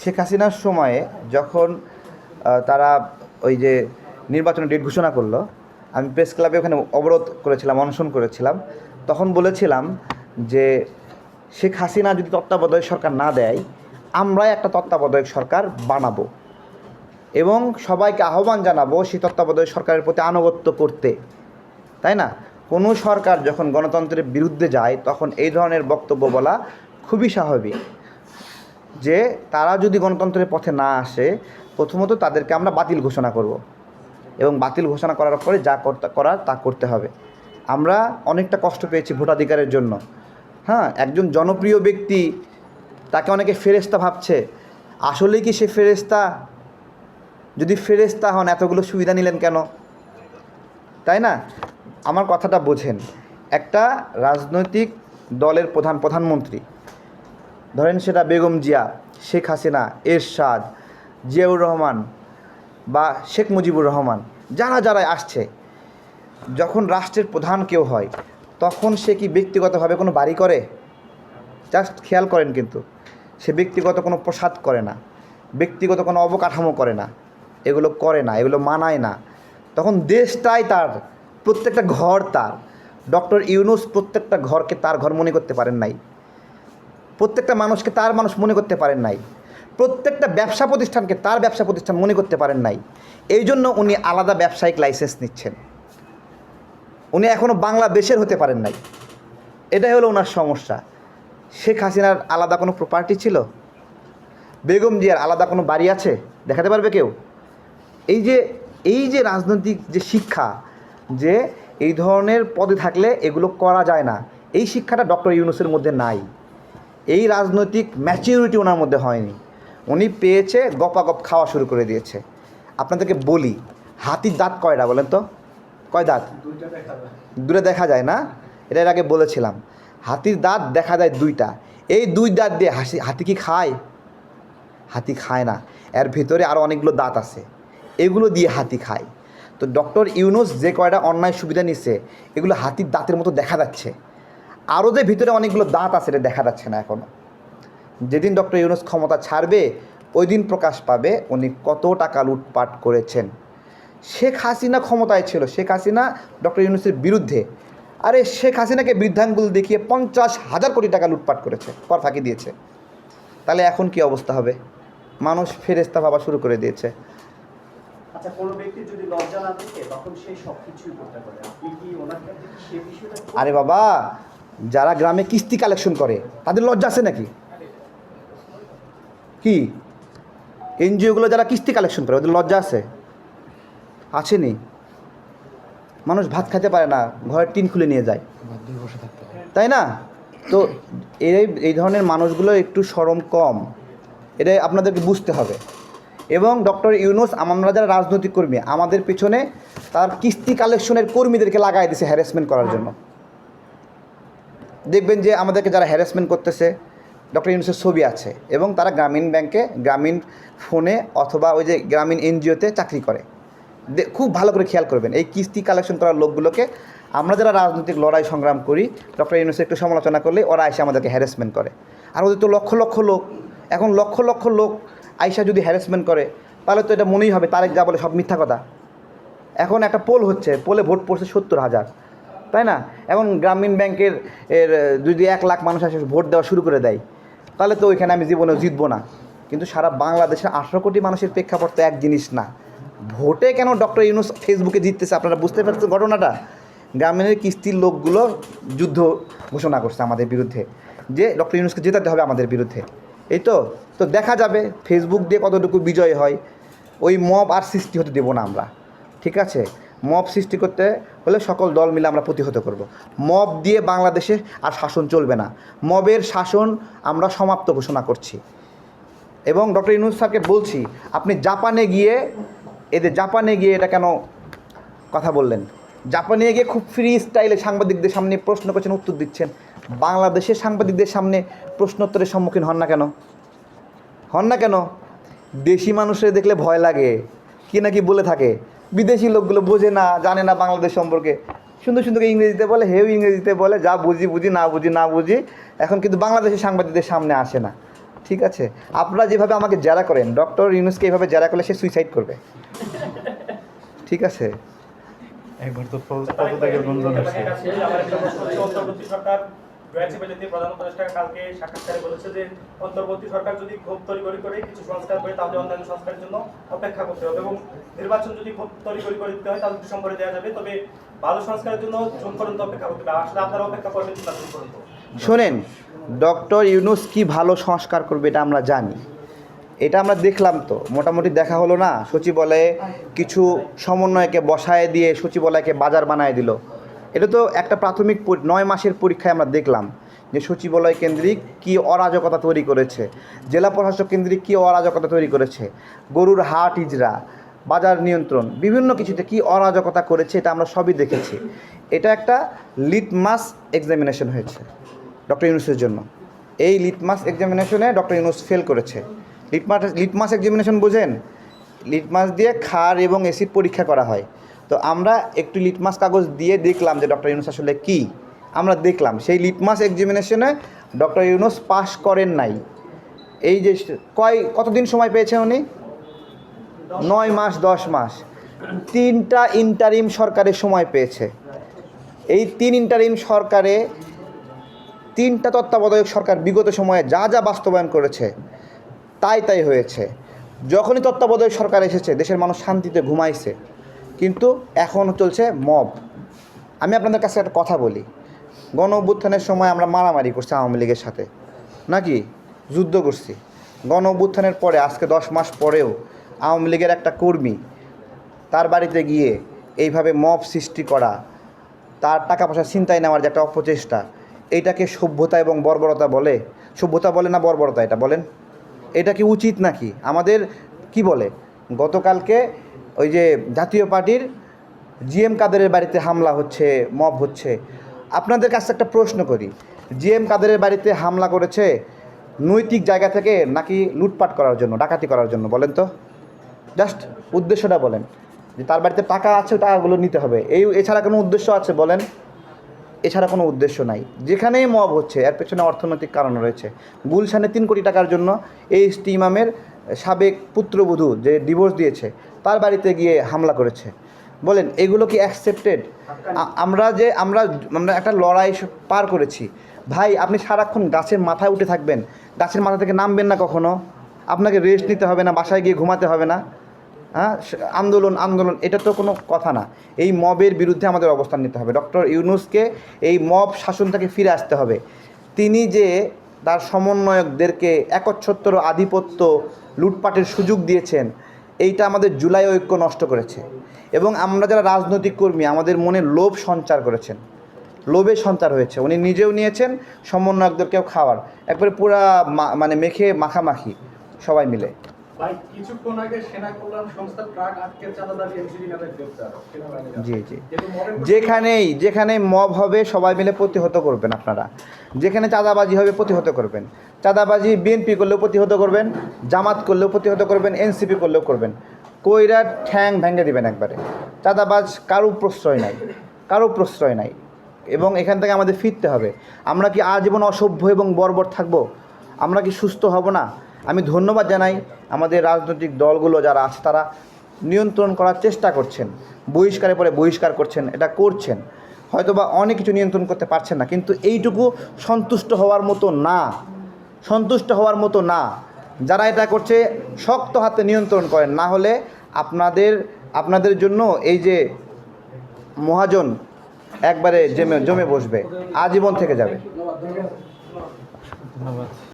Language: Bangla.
শেখ হাসিনার সময়ে যখন তারা ওই যে নির্বাচনের ডেট ঘোষণা করল, আমি প্রেস ক্লাবে ওখানে অবরোধ করেছিলাম, অনশন করেছিলাম। তখন বলেছিলাম যে শেখ হাসিনা যদি তত্ত্বাবধায়ক সরকার না দেয়, আমরাই একটা তত্ত্বাবধায়ক সরকার বানাবো। এবং সবাইকে আহ্বান জানাব সেই তত্ত্বাবধায়ক সরকারের প্রতি আনুগত্য করতে। তাই না? কোনো সরকার যখন গণতন্ত্রের বিরুদ্ধে যায়, তখন এই ধরনের বক্তব্য বলা খুবই স্বাভাবিক। যে তারা যদি গণতন্ত্রের পথে না আসে, প্রথমত তাদেরকে আমরা বাতিল ঘোষণা করব। এবং বাতিল ঘোষণা করার পরে যা করার তা করতে হবে। আমরা অনেকটা কষ্ট পেয়েছি ভোটাধিকারের জন্য। হ্যাঁ একজন জনপ্রিয় ব্যক্তি তাকে অনেকে ফেরেস্তা ভাবছে। আসলেই কি সে ফেরেস্তা যদি ফেরেস্তা হন, এতগুলো সুবিধা নিলেন কেন? তাই না? আমার কথাটা বোঝেন। একটা রাজনৈতিক দলের প্রধান প্রধানমন্ত্রী ধরেন সেটা বেগম জিয়া, শেখ হাসিনা, এরশাদ, জিয়াউর রহমান বা শেখ মুজিবুর রহমান, যারা যারা আসছে, যখন রাষ্ট্রের প্রধান কেউ হয়, তখন সে কি ব্যক্তিগতভাবে কোনো বাড়ি করে? জাস্ট খেয়াল করেন কিন্তু, সে ব্যক্তিগত কোনো প্রসাদ করে না, ব্যক্তিগত কোনো অবকাঠামো করে না, এগুলো করে না, এগুলো মানায় না। তখন দেশটাই তার, প্রত্যেকটা ঘর তার। ডক্টর ইউনুস প্রত্যেকটা ঘরকে তার ঘর মনে করতে পারেন নাই। প্রত্যেকটা মানুষকে তার মানুষ মনে করতে পারেন নাই। প্রত্যেকটা ব্যবসা প্রতিষ্ঠানকে তার ব্যবসা প্রতিষ্ঠান মনে করতে পারেন নাই। এই জন্য উনি আলাদা ব্যবসায়িক লাইসেন্স নিচ্ছেন। উনি এখনও বাংলাদেশের হতে পারেন নাই। এটাই হলো ওনার সমস্যা। শেখ হাসিনার আলাদা কোনো প্রপার্টি ছিল? বেগম জিয়ার আলাদা কোনো বাড়ি আছে? দেখাতে পারবে কেউ? এই যে এই যে রাজনৈতিক যে শিক্ষা, যে এই ধরনের পদে থাকলে এগুলো করা যায় না, এই শিক্ষাটা ডক্টর ইউনুসের মধ্যে নাই। এই রাজনৈতিক ম্যাচিউরিটি ওনার মধ্যে হয়নি। উনি পেয়েছে গপাগপ খাওয়া শুরু করে দিয়েছে। আপনাদেরকে বলি হাতির দাঁত কয়টা বলেন তো? কয় দাঁত? দূরে দেখা যায়। না? এটা এর আগে বলেছিলাম। হাতির দাঁত দেখা যায় দুইটা। এই দুই দাঁত দিয়ে হাসি হাতি কি খায়? হাতি খায় না। এর ভিতরে আরও অনেকগুলো দাঁত আছে। এগুলো দিয়ে হাতি খায়। তো ডক্টর ইউনুস যে কয়টা অন্যায় সুবিধা নিচ্ছে এগুলো হাতির দাঁতের মতো দেখা যাচ্ছে। আরও যে ভিতরে অনেকগুলো দাঁত আছে এটা দেখা যাচ্ছে না এখনও যেদিন ডক্টর ইউনুস ক্ষমতা ছাড়বে ওই দিন প্রকাশ পাবে উনি কত টাকা লুটপাট করেছেন। শেখ হাসিনা ক্ষমতায় ছিল শেখ হাসিনা ডক্টর ইউনুসের বিরুদ্ধে। আরে শেখ হাসিনাকে বৃদ্ধাঙ্গুল দেখিয়ে পঞ্চাশ হাজার কোটি টাকা লুটপাট করেছে কর ফাঁকি দিয়েছে। তাহলে এখন কি অবস্থা হবে? মানুষ ফেরেস্তা ভাবা শুরু করে দিয়েছে। আচ্ছা কোনো ব্যক্তির যদি লজ্জা না থাকে তখন সে সব কিছুই করতে পারে। আপনি কি ওনার ক্ষেত্রে সে বিষয়টা আরে বাবা যারা গ্রামে কিস্তি কালেকশন করে, তাদের লজ্জা আছে নাকি? কি? এনজিওগুলো যারা কিস্তি কালেকশন করে, ওদের লজ্জা আছে? আছেনি মানুষ ভাত খেতে পারে না, ঘরের টিন খুলে নিয়ে যায়। তাই না? তো এই এই ধরনের মানুষগুলো একটু সরম কম। এটাই আপনাদেরকে বুঝতে হবে। এবং ডক্টর ইউনুস, আমরা যারা রাজনৈতিক কর্মী, আমাদের পিছনে তার কিস্তি কালেকশনের কর্মীদেরকে লাগাই দিছে হ্যারাসমেন্ট করার জন্য। দেখবেন যে আমাদেরকে যারা হ্যারাসমেন্ট করতেছে ডক্টর ইউনুসের ছবি আছে এবং তারা গ্রামীণ ব্যাংকে গ্রামীণ ফোনে অথবা ওই যে গ্রামীণ এনজিওতে চাকরি করে। খুব ভালো করে খেয়াল করবেন, এই কিস্তি কালেকশন করার লোকগুলোকে আমরা যারা রাজনৈতিক লড়াই সংগ্রাম করি ডক্টর ইউনুসের একটু সমালোচনা করলে ওরা এসে আমাদেরকে হ্যারাসমেন্ট করে। আর ওদের তো লক্ষ লক্ষ লোক, এখন লক্ষ লক্ষ লোক আইসা যদি হ্যারাসমেন্ট করে, তাহলে তো এটা মনেই হবে, তারেক যা বলে সব মিথ্যা কথা। এখন একটা পোল হচ্ছে পোলে ভোট পড়ছে সত্তর হাজার। তাই না? এখন গ্রামীণ ব্যাংকের, এর, যদি এক লাখ মানুষ আসে, ভোট দেওয়া শুরু করে দেয়, তাহলে তো ওইখানে আমি জীবনেও জিতবো না। কিন্তু সারা বাংলাদেশের আঠেরো কোটি মানুষের প্রেক্ষাপট তো এক জিনিস না। ভোটে কেন ডক্টর ইউনুস ফেসবুকে জিততেছে, আপনারা বুঝতে পারছেন ঘটনাটা? গ্রামীণের কিস্তির লোকগুলো যুদ্ধ ঘোষণা করছে আমাদের বিরুদ্ধে, যে ডক্টর ইউনুসকে জেতাতে হবে আমাদের বিরুদ্ধে। এই তো তো দেখা যাবে ফেসবুক দিয়ে কতটুকু বিজয় হয়, ওই মব আর সৃষ্টি হতে দেবো না আমরা। ঠিক আছে? মব সৃষ্টি করতে হলে সকল দল মিলে আমরা প্রতিহত করব। মব দিয়ে বাংলাদেশে আর শাসন চলবে না। মবের শাসন আমরা সমাপ্ত ঘোষণা করছি। এবং ডক্টর ইউনুস স্যারকে বলছি, আপনি জাপানে গিয়ে এদের জাপানে গিয়ে এটা কেন কথা বললেন? জাপানে গিয়ে খুব ফ্রি স্টাইলে সাংবাদিকদের সামনে প্রশ্ন করছেন, উত্তর দিচ্ছেন। বাংলাদেশের সাংবাদিকদের সামনে প্রশ্নোত্তরের সম্মুখীন হন না কেন? হন না কেন? দেশি মানুষের দেখলে ভয় লাগে। কি নাকি বলে থাকে? বিদেশি লোকগুলো বোঝে না জানে না বাংলাদেশ সম্পর্কে। সুন্দর সুন্দর ইংরেজিতে বলে হেউ ইংরেজিতে বলে যা বুঝি বুঝি না বুঝি না বুঝি এখন কিন্তু বাংলাদেশের সাংবাদিকদের সামনে আসে না। ঠিক আছে? আপনারা যেভাবে আমাকে জেরা করেন ডক্টর ইউনুসকে এইভাবে জেরা করলে সে সুইসাইড করবে। ঠিক আছে? একবার তো পদত্যাগের গুঞ্জন আসছে রয়েছে যদি প্রধান উপদেষ্টা কালকে সাক্ষাৎকারে বলেছে যে, অন্তর্বর্তী সরকার যদি ক্ষোভ তৈরি করে কিছু সংস্কার করে, তাহলে অন্যান্য সংস্কারের জন্য অপেক্ষা করতে হবে এবং নির্বাচন যদি ক্ষোভ তৈরি করে দিতে হয়, তাহলে ডিসেম্বরে দেওয়া যাবে। তবে ভালো সংস্কারের জন্য জুন পর্যন্ত অপেক্ষা করতে হবে। আসলে আপনারা অপেক্ষা করবেন জুন পর্যন্ত শোনেন, ডক্টর ইউনুস কি ভালো সংস্কার করবে এটা আমরা জানি। এটা আমরা দেখলাম তো, মোটামুটি দেখা হলো না। সচিবালয়ে কিছু সমন্বয়কে বসায় দিয়ে সচিবালয়কে বাজার বানায় দিল। এটা তো একটা প্রাথমিক নয় মাসের পরীক্ষায় আমরা দেখলাম যে সচিবালয় কেন্দ্রিক কি অরাজকতা তৈরি করেছে, জেলা প্রশাসক কেন্দ্রিক কি অরাজকতা তৈরি করেছে, গরুর হাট ইজরা, বাজার নিয়ন্ত্রণ, বিভিন্ন কিছুতে কি অরাজকতা করেছে এটা আমরা সবই দেখেছি। এটা একটা লিটমাস এক্সামিনেশন হয়েছে ডক্টর ইউনুসের জন্য। এই লিটমাস এক্সামিনেশনে ডক্টর ইউনুস ফেল করেছে। লিটমাস লিটমাস এক্সামিনেশন বোঝেন? লিটমাস দিয়ে খার এবং এসিড পরীক্ষা করা হয়। তো আমরা একটু লিটমাস কাগজ দিয়ে দেখলাম যে ডক্টর ইউনুস আসলে কী। আমরা দেখলাম, সেই লিটমাস এক্সামিনেশনে ডক্টর ইউনুস পাশ করেন নাই। এই যে কয় কতদিন সময় পেয়েছেন উনি? নয় মাস, দশ মাস। তিনটা ইন্টারিম সরকারে সময় পেয়েছে। এই তিন ইন্টারিম সরকারে তিনটা তত্ত্বাবধায়ক সরকার বিগত সময়ে যা যা বাস্তবায়ন করেছে, তাই তাই হয়েছে। যখনই তত্ত্বাবধায়ক সরকার এসেছে, দেশের মানুষ শান্তিতে ঘুমাইছে। কিন্তু এখন চলছে মব। আমি আপনাদের কাছে একটা কথা বলি। গণ অভ্যুত্থানের সময় আমরা মারামারি করছি আওয়ামী লীগের সাথে। নাকি? যুদ্ধ করছি। গণ অভ্যুত্থানের পরে, আজকে দশ মাস পরেও আওয়ামী লীগের একটা কর্মী তার বাড়িতে গিয়ে এইভাবে মব সৃষ্টি করা, তার টাকা পয়সা ছিনতাই নেওয়ার যে একটা অপচেষ্টা এইটাকে সভ্যতা এবং বর্বরতা বলে? সভ্যতা বলে না বর্বরতা এটা বলেন? এটা কি উচিত নাকি? আমাদের কি বলে? গতকালকে ওই যে জাতীয় পার্টির জিএম কাদেরের বাড়িতে হামলা হচ্ছে, মব হচ্ছে। আপনাদের কাছে একটা প্রশ্ন করি, জিএম কাদেরের বাড়িতে হামলা করেছে নৈতিক জায়গা থেকে নাকি লুটপাট করার জন্য, ডাকাতি করার জন্য বলেন তো? জাস্ট উদ্দেশ্যটা বলেন, যে তার বাড়িতে টাকা আছে, টাকাগুলো নিতে হবে। এই এছাড়া কোনো উদ্দেশ্য আছে বলেন? এছাড়া কোনো উদ্দেশ্য নাই। যেখানেই মব হচ্ছে, এর পেছনে অর্থনৈতিক কারণ রয়েছে। গুলশানে তিন কোটি টাকার জন্য এই ইমামের সাবেক পুত্রবধূ যে ডিভোর্স দিয়েছে তার বাড়িতে গিয়ে হামলা করেছে। বলেন এগুলো কি অ্যাকসেপ্টেড আমরা যে আমরা আমরা একটা লড়াই পার করেছি। ভাই আপনি সারাক্ষণ গাছের মাথায় উঠে থাকবেন। গাছের মাথা থেকে নামবেন না কখনো। আপনাকে রেস্ট নিতে হবে না বাসায় গিয়ে ঘুমাতে হবে না। হ্যাঁ আন্দোলন আন্দোলন এটা তো কোনো কথা না। এই মবের বিরুদ্ধে আমাদের অবস্থান নিতে হবে। ডক্টর ইউনুসকে এই মব শাসন থেকে ফিরে আসতে হবে। তিনি যে তার সমন্বয়কদেরকে একচ্ছত্র আধিপত্য লুটপাটের সুযোগ দিয়েছেন এইটা আমাদের জুলাই ঐক্য নষ্ট করেছে। এবং আমরা যারা রাজনৈতিক কর্মী আমাদের মনে লোভ সঞ্চার করেছেন। লোভে সঞ্চার হয়েছে। উনি নিজেও নিয়েছেন সমন্বয়কদেরকেও খাওয়ার। একবারে পুরা মানে মেখে মাখামাখি সবাই মিলে। কিছুক্ষণ আগে সেনা কল্যাণ ট্রাক আটকে। জি জি। যেখানেই যেখানে মব হবে সবাই মিলে প্রতিহত করবেন আপনারা। যেখানে চাঁদাবাজি হবে প্রতিহত করবেন। চাঁদাবাজি, বিএনপি করলেও প্রতিহত করবেন, জামাত করলেও প্রতিহত করবেন, এনসিপি করলেও করবেন। কইরা ঠ্যাং ভেঙে দিবেন একবারে। চাঁদাবাজ কারও প্রশ্রয় নাই, কারও প্রশ্রয় নাই। এবং এখান থেকে আমাদের ফিরতে হবে। আমরা কি আজীবন অসভ্য এবং বর্বর থাকব? আমরা কি সুস্থ হব না? আমি ধন্যবাদ জানাই আমাদের রাজনৈতিক দলগুলো যারা আছে, তারা নিয়ন্ত্রণ করার চেষ্টা করছেন। বহিষ্কারে পরে বহিষ্কার করছেন, এটা করছেন। হয়তোবা অনেক কিছু নিয়ন্ত্রণ করতে পারছেন না, কিন্তু এইটুকু সন্তুষ্ট হওয়ার মতো না। সন্তুষ্ট হওয়ার মতো না। যারা এটা করছে, শক্ত হাতে নিয়ন্ত্রণ করেন। না হলে আপনাদের আপনাদের জন্য এই যে মহাজন একবারে জমে জমে বসবে, আজীবন থেকে যাবে। ধন্যবাদ।